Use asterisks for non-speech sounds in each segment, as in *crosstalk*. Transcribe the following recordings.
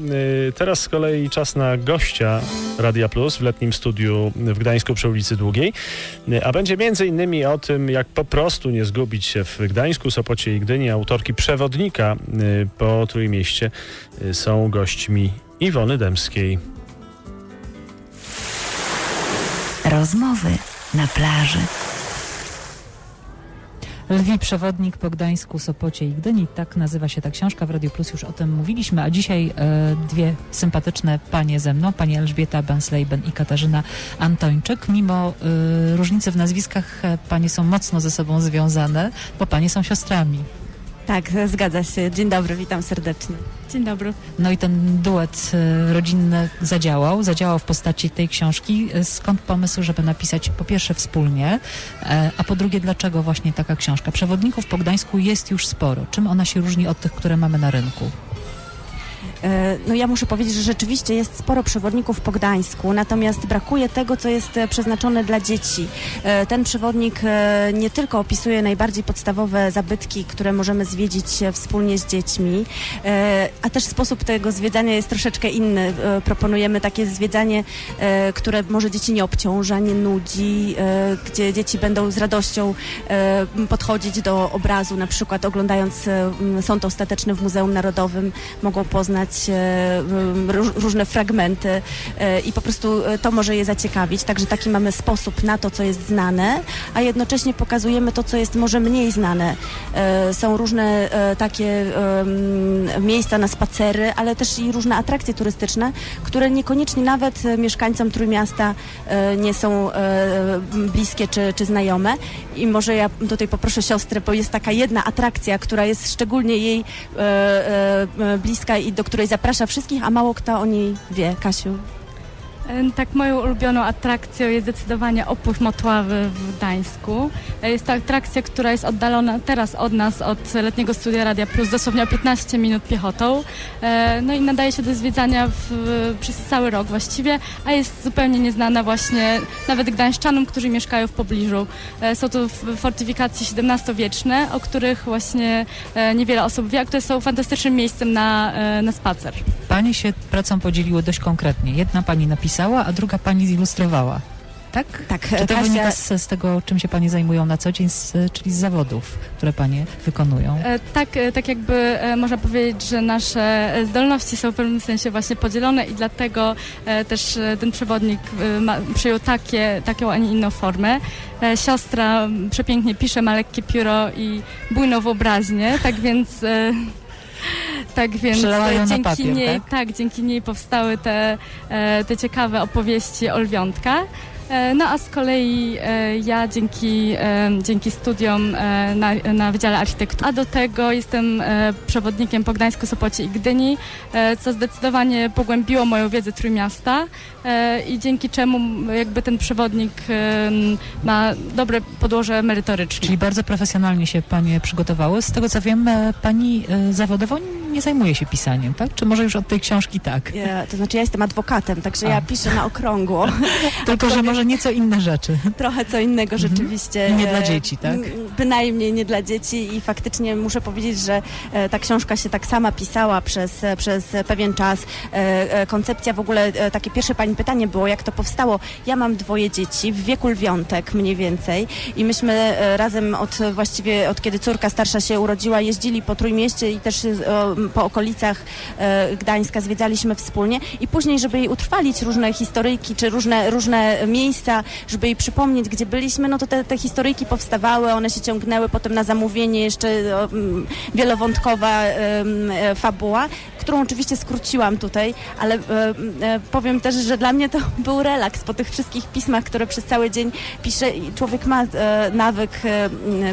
Y, Teraz z kolei czas na gościa Radia Plus w letnim studiu w Gdańsku przy ulicy Długiej. Y, A będzie między innymi o tym, jak po prostu nie zgubić się w Gdańsku, Sopocie i Gdyni. Autorki przewodnika y, po Trójmieście są gośćmi Iwony Dębskiej. Rozmowy na plaży. Lwi Przewodnik po Gdańsku, Sopocie i Gdyni. Tak nazywa się ta książka. W Radio Plus już o tym mówiliśmy, a dzisiaj e, dwie sympatyczne panie ze mną, pani Elżbieta Banslejben i Katarzyna Antończyk. Mimo e, różnicy w nazwiskach, e, panie są mocno ze sobą związane, bo panie są siostrami. Tak, zgadza się. Dzień dobry, witam serdecznie. Dzień dobry. No i ten duet e, rodzinny zadziałał, zadziałał w postaci tej książki. E, Skąd pomysł, żeby napisać po pierwsze wspólnie, e, a po drugie dlaczego właśnie taka książka? Przewodników po Gdańsku jest już sporo. Czym ona się różni od tych, które mamy na rynku? E, No ja muszę powiedzieć, że rzeczywiście jest sporo przewodników po Gdańsku, natomiast brakuje tego, co jest e, przeznaczone dla dzieci. E, Ten przewodnik nie tylko opisuje najbardziej podstawowe zabytki, które możemy zwiedzić wspólnie z dziećmi, a też sposób tego zwiedzania jest troszeczkę inny. Proponujemy takie zwiedzanie, które może dzieci nie obciąża, nie nudzi, gdzie dzieci będą z radością podchodzić do obrazu, na przykład oglądając Sąd Ostateczny w Muzeum Narodowym, mogą poznać różne fragmenty e, i po prostu e, to może je zaciekawić. Także taki mamy sposób na to, co jest znane, a jednocześnie pokazujemy to, co jest może mniej znane. E, Są różne e, takie miejsca na spacery, ale też i różne atrakcje turystyczne, które niekoniecznie nawet e, mieszkańcom Trójmiasta e, nie są e, bliskie czy, czy znajome. I może ja tutaj poproszę siostrę, bo jest taka jedna atrakcja, która jest szczególnie jej e, e, e, bliska i do której zaprasza wszystkich, a mało kto o niej wie. Kasiu. Tak, moją ulubioną atrakcją jest zdecydowanie opływ Motławy w Gdańsku. E, Jest to atrakcja, która jest oddalona teraz od nas, od letniego studia Radia Plus, dosłownie o 15 minut piechotą. E, No i nadaje się do zwiedzania w, przez cały rok właściwie, a jest zupełnie nieznana właśnie nawet gdańszczanom, którzy mieszkają w pobliżu. E, Są to fortyfikacje XVII-wieczne, o których właśnie niewiele osób wie, a które są fantastycznym miejscem na, na spacer. Panie się pracą podzieliły dość konkretnie. Jedna pani napisała, a druga pani zilustrowała. Tak? Tak, Czy to Kasia- wynika z, z tego, czym się panie zajmują na co dzień, z, czyli z zawodów, które panie wykonują? E, Tak, e, tak jakby e, można powiedzieć, że nasze e, zdolności są w pewnym sensie właśnie podzielone i dlatego e, też ten przewodnik e, ma, przyjął takie, taką, a nie inną formę. E, Siostra przepięknie pisze, ma lekkie pióro i bujną wyobraźnię, tak więc... Tak więc dzięki papier, niej, tak? tak, dzięki niej powstały te, e, te ciekawe opowieści o lwiątka. E, No a z kolei e, ja dzięki, dzięki studiom na, na Wydziale Architektury, a do tego jestem przewodnikiem po Gdańsku, Sopocie i Gdyni, co zdecydowanie pogłębiło moją wiedzę Trójmiasta i dzięki czemu jakby ten przewodnik ma dobre podłoże merytoryczne. Czyli bardzo profesjonalnie się panie przygotowały. Z tego co wiem, pani zawodowo nie zajmuje się pisaniem, tak? Czy może już od tej książki tak? Ja, to znaczy ja jestem adwokatem, także A. ja piszę na okrągło. *laughs* Tylko, że może nieco inne rzeczy. Trochę co innego Mhm. rzeczywiście. I nie dla E, dzieci, tak? Bynajmniej nie dla dzieci i faktycznie muszę powiedzieć, że e, ta książka się tak sama pisała przez, e, przez pewien czas. E, Koncepcja w ogóle, takie pierwsze pani pytanie było, jak to powstało. Ja mam dwoje dzieci w wieku lwiątek mniej więcej i myśmy razem od właściwie, od kiedy córka starsza się urodziła, jeździli po Trójmieście i też po okolicach Gdańska zwiedzaliśmy wspólnie i później, żeby jej utrwalić różne historyjki czy różne, różne miejsca, żeby jej przypomnieć, gdzie byliśmy, no to te, te historyjki powstawały, one się ciągnęły potem na zamówienie jeszcze mm, wielowątkowa e, fabuła, którą oczywiście skróciłam tutaj, ale e, e, powiem też, że dla mnie to *laughs* był relaks po tych wszystkich pismach, które przez cały dzień piszę i człowiek ma nawyk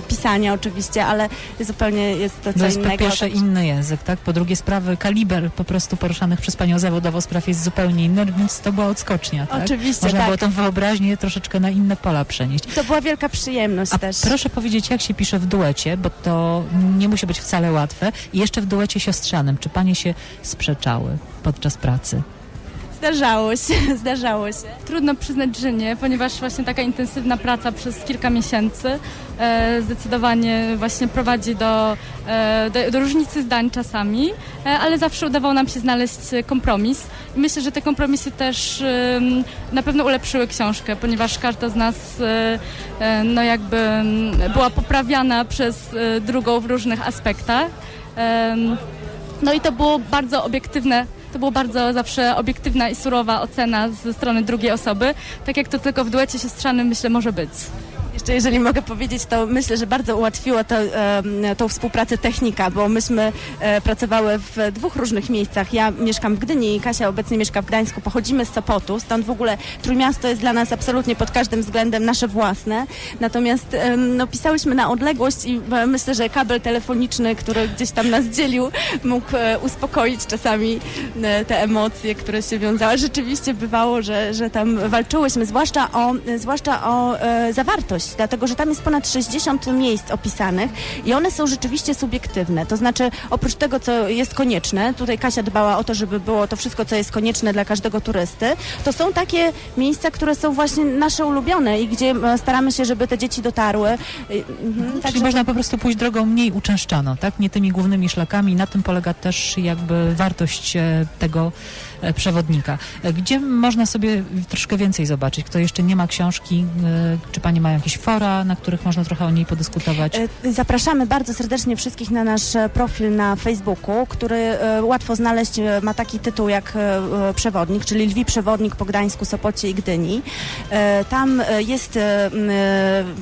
pisania oczywiście, ale zupełnie jest to co To jest po innego. pierwsze inny język, tak? Po drugie sprawy, kaliber po prostu poruszanych przez panią zawodowo spraw jest zupełnie inny, więc to była odskocznia, tak? Oczywiście, Można tak. było tą wyobraźnię troszeczkę na inne pola przenieść. To była wielka przyjemność A też. proszę powiedzieć, jak się pisze w duecie, bo to nie musi być wcale łatwe. I jeszcze w duecie siostrzanym. Czy panie się sprzeczały podczas pracy? Zdarzało się, *laughs* zdarzało się. Trudno przyznać, że nie, ponieważ właśnie taka intensywna praca przez kilka miesięcy e, zdecydowanie właśnie prowadzi do, e, do, do różnicy zdań czasami, e, ale zawsze udawało nam się znaleźć kompromis. I myślę, że te kompromisy też na pewno ulepszyły książkę, ponieważ każda z nas e, e, no jakby była poprawiana przez e, drugą w różnych aspektach. No i to było bardzo obiektywne, to było bardzo zawsze obiektywna i surowa ocena ze strony drugiej osoby, tak jak to tylko w duecie siostrzanym myślę może być. Jeszcze jeżeli mogę powiedzieć, to myślę, że bardzo ułatwiło to, tą współpracę technika, bo myśmy e, pracowały w dwóch różnych miejscach. Ja mieszkam w Gdyni i Kasia obecnie mieszka w Gdańsku. Pochodzimy z Sopotu, stąd w ogóle Trójmiasto jest dla nas absolutnie pod każdym względem nasze własne. Natomiast no, pisałyśmy na odległość i e, myślę, że kabel telefoniczny, który gdzieś tam nas dzielił, mógł e, uspokoić czasami te emocje, które się wiązały. Rzeczywiście bywało, że, że tam walczyłyśmy, zwłaszcza o, zwłaszcza o e, dlatego że tam jest ponad 60 miejsc opisanych i one są rzeczywiście subiektywne. To znaczy, oprócz tego, co jest konieczne, tutaj Kasia dbała o to, żeby było to wszystko, co jest konieczne dla każdego turysty, to są takie miejsca, które są właśnie nasze ulubione i gdzie e, staramy się, żeby te dzieci dotarły. E, mhm, Czyli można po prostu pójść drogą mniej uczęszczaną, tak? Nie tymi głównymi szlakami. Na tym polega też jakby wartość e, tego przewodnika. E, Gdzie można sobie troszkę więcej zobaczyć? Kto jeszcze nie ma książki, e, czy panie mają jakieś fora, na których można trochę o niej podyskutować? E, Zapraszamy bardzo serdecznie wszystkich na nasz e, profil na Facebooku, który e, łatwo znaleźć, e, ma taki tytuł jak e, e, przewodnik, czyli Lwi Przewodnik po Gdańsku, Sopocie i Gdyni. E, Tam e, jest e, e,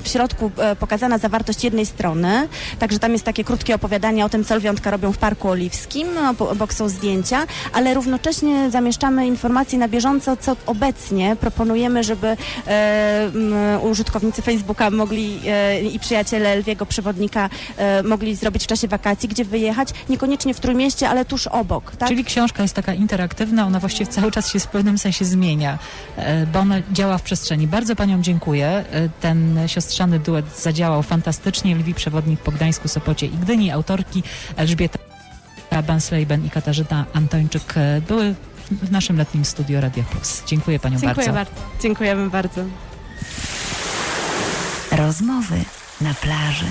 w środku e, pokazana zawartość jednej strony, także tam jest takie krótkie opowiadanie o tym, co lwiątka robią w Parku Oliwskim, bo- obok są zdjęcia, ale równocześnie zamieszczamy informacje na bieżąco, co obecnie proponujemy, żeby e, użytkownicy Facebooka mogli e, i przyjaciele Lwiego Przewodnika e, mogli zrobić w czasie wakacji, gdzie wyjechać, niekoniecznie w Trójmieście, ale tuż obok. Tak? Czyli książka jest taka interaktywna, ona właściwie cały czas się w pewnym sensie zmienia, e, bo ona działa w przestrzeni. Bardzo paniom dziękuję. E, Ten siostrzany duet zadziałał fantastycznie. Lwi Przewodnik po Gdańsku, Sopocie i Gdyni. Autorki Elżbieta Banslejben i Katarzyna Antończyk e, były w naszym letnim studio Radia Plus. Dziękuję paniom Dziękuję bardzo. bardzo. Dziękujemy bardzo. Rozmowy na plaży.